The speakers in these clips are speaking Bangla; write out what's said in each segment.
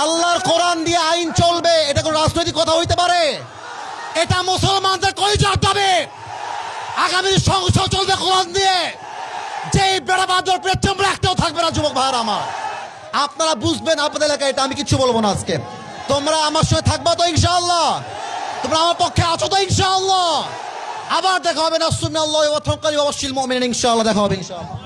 আল্লাহর কোরআন দিয়ে আইন চলবে, এটা কোনো রাজনৈতিক কথা হইতে পারে? এটা মুসলমানদের কলিজার দাবি। আগামী সংসদ চলবে কোরআন দিয়ে। যে বেড়া বাদর পেট্রোল একটাও থাকবে না, যুবক ভাইয়ের আমার। আপনারা বুঝবেন আপনাদের এলাকায় এটা, আমি কিছু বলব না আজকে। তোমরা আমার সঙ্গে থাকবা তো ইনশাআল্লাহ? তোমরা আমার পক্ষে আছো তো ইনশাআল্লাহ? আবার দেখা হবে না, সুন্নাল্লাহ ওয়া তাওয়াক্কাল অবশ্যই মুমিনিন, ইনশাআল্লাহ দেখা হবে ইনশাআল্লাহ।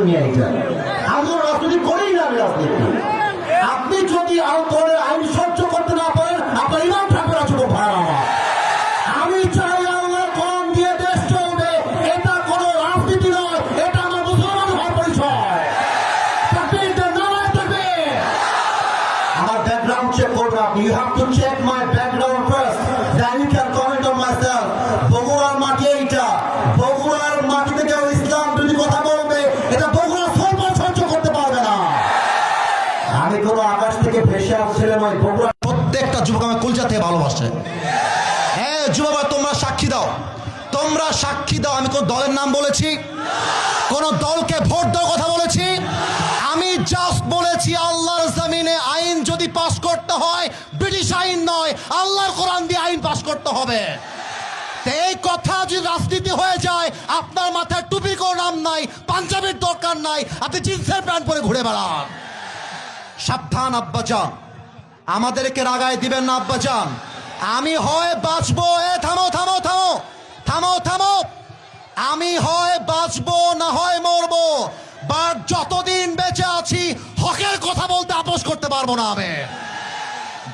নিয়ে আমি আপনি যদি আরও প্রত্যেকটা যুবক আমার কুলজা থেকে ভালোবাসে। হ্যাঁ যুবক, তোমরা সাক্ষী দাও। তোমরা সাক্ষী দাও, আমি কোন দলের নাম বলেছি? কোন দলকে ভোট দেওয়ার কথা বলেছি? আমি জাস্ট বলেছি, আল্লাহর জমিনে আইন যদি পাশ করতে হয়, ব্রিটিশ আইন নয়, আল্লাহর কোরআন দিয়ে আইন পাশ করতে হবে। এই কথা যদি রাজনীতি হয়ে যায়, আপনার মাথায় টুপির কোনো নাম নাই, পাঞ্জাবির দরকার নাই, আপনি জিন্সের প্যান্ট পরে ঘুরে বেড়ান। সাবধান আব্বাজান আমাদেরকে রাগায় দিবেন না, আব্বাজান। আমি হয় বাঁচবো, এ থামো থামো থামো থামো থামো। আমি হয় বাঁচবো, না হয় মরবো। বাট যতদিন বেঁচে আছি, হকের কথা বলতে আপোষ করতে পারব না আমি।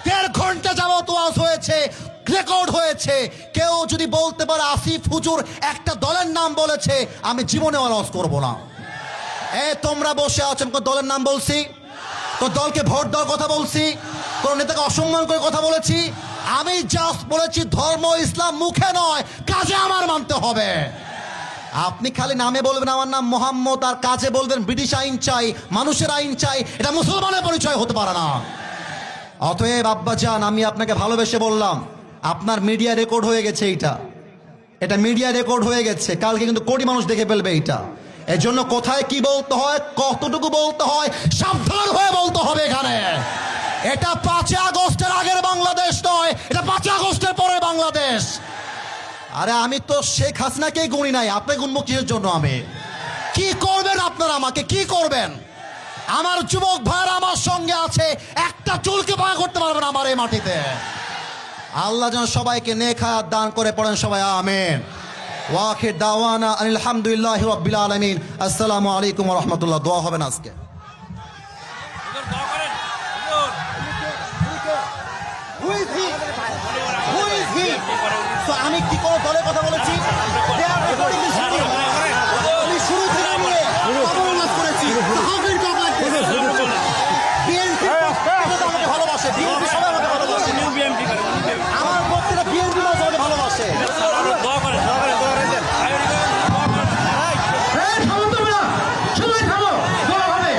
দেড় ঘণ্টা যাবত ওয়াজ হয়েছে রেকর্ড হয়েছে। কেউ যদি বলতে পারে আসিফ হুজুর একটা দলের নাম বলেছে, আমি জীবনে ওয়াজ করব না। এ, তোমরা বসে আছেন দলের নাম বলছি? কোন দলকে ভোট দেওয়ার কথা বলছি? কোন নেতাকে অসম্মান করে কথা বলেছি, আমি জাস্ট বলেছি ধর্ম ইসলাম মুখে নয়, কাজে আমার মানতে হবে। আপনি খালি নামে বলবেন আমার নাম মোহাম্মদ, আর কাজে বলবেন ব্রিটিশ আইন চাই, মানুষের আইন চাই, এটা মুসলমানের পরিচয় হতে পারে না। অতএব আব্বাজান আমি আপনাকে ভালোবেসে বললাম, আপনার মিডিয়া রেকর্ড হয়ে গেছে এইটা। এটা মিডিয়া রেকর্ড হয়ে গেছে, কালকে কিন্তু কোটি মানুষ দেখে ফেলবে এইটা। এর জন্য কোথায় কি বলতে হয়, কতটুকু বলতে হয়, সাবধান হয়ে বলতে হবে এখানে। এটা পাঁচই আগস্টের আগের বাংলাদেশ নয়, এটা পাঁচই আগস্টের পরে বাংলাদেশ। আরে আমি তো শেখ হাসিনাকেই গুনি নাই, আপনি গুনবো কিসের জন্য আমি? কি করবেন আপনারা আমাকে? কি করবেন? আমার যুবক ভাইরা আমার সঙ্গে আছে, একটা চুলকে পাকা করতে পারবেন আমার এই মাটিতে। আল্লাহ যেন সবাইকে নেখা দান করে পড়েন সবাই, আমেন। ওয়াখির দাওয়ানা আলহামদুলিল্লাহ রব্বিল আলমিন। আসসালামু আলাইকুম রহমতুল্লাহ। দোয়া হবেন আজকে হুজুর দোয়া করেন হুজুর So, আমি কি কোনো দলের কথা বলেছি They are recording this video. আমি শুরু থেকে নিয়ে খবর উল্লাস করেছি So, how can you talk like this? BNP আমাকে ভালোবাসে বিএনপি সবাই আমাকে ভালোবাসে নিউ বিএমপি করেন আমার প্রত্যেকটা বিএনপি মানুষ আমাকে ভালোবাসে দোয়া করেন দোয়া করেন দোয়া করেন এই, থামো তোমরা। সবাই থামো। দোয়া হবে।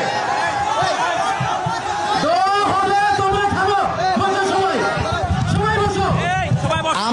দোয়া হবে, তোমরা থামো। বসো সবাই। সবাই বসো। এই সবাই বস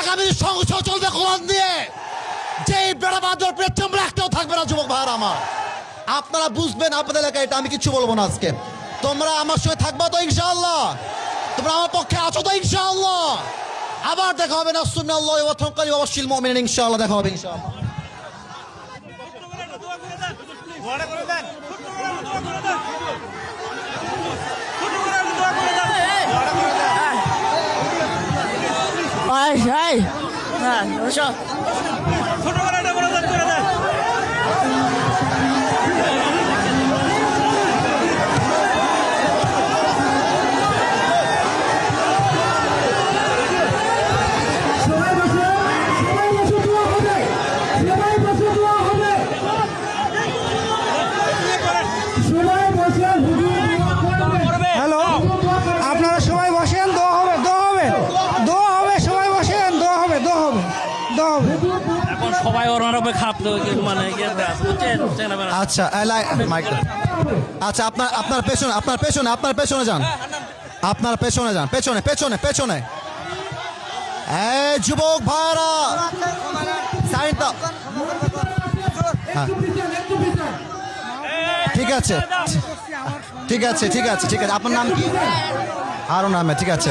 আগামী সংসদ চলবে কোরআন দিয়ে যে বেড়া বাঁধর পেট্রোল একটাও থাকবে না, যুবক ভাইয়ের আমার। আপনারা বুঝবেন আপনাদের এলাকায় এটা আমি কিছু বলব না আজকে। তোমরা আমার সঙ্গে থাকবা তো ইনশাআল্লাহ। তোমরা আমার পক্ষে আছো তো ইনশাআল্লাহ। আবার দেখা হবে না সুন্না আল্লাহ ওয়া তাওয়াক্কালি ওয়া বাশশিল মুমিনিন ইনশাআল্লাহ, দেখা হবে ইনশাআল্লাহ। Ai, ai. Ah, deixa eu... সবাই ওনার উপরে খাপ মানে ইয়ে? আচ্ছা আচ্ছা আপনার আপনার পেছনে আপনার পেছনে আপনার পেছনে যান। আপনার পেছনে যান। পেছনে পেছনে পেছনে। এই যুবক ভাইরা! সাইড দাও। হ্যাঁ। ঠিক আছে। ঠিক আছে ঠিক আছে ঠিক আছে। আপনার নাম কি? হারুন নামে ঠিক আছে।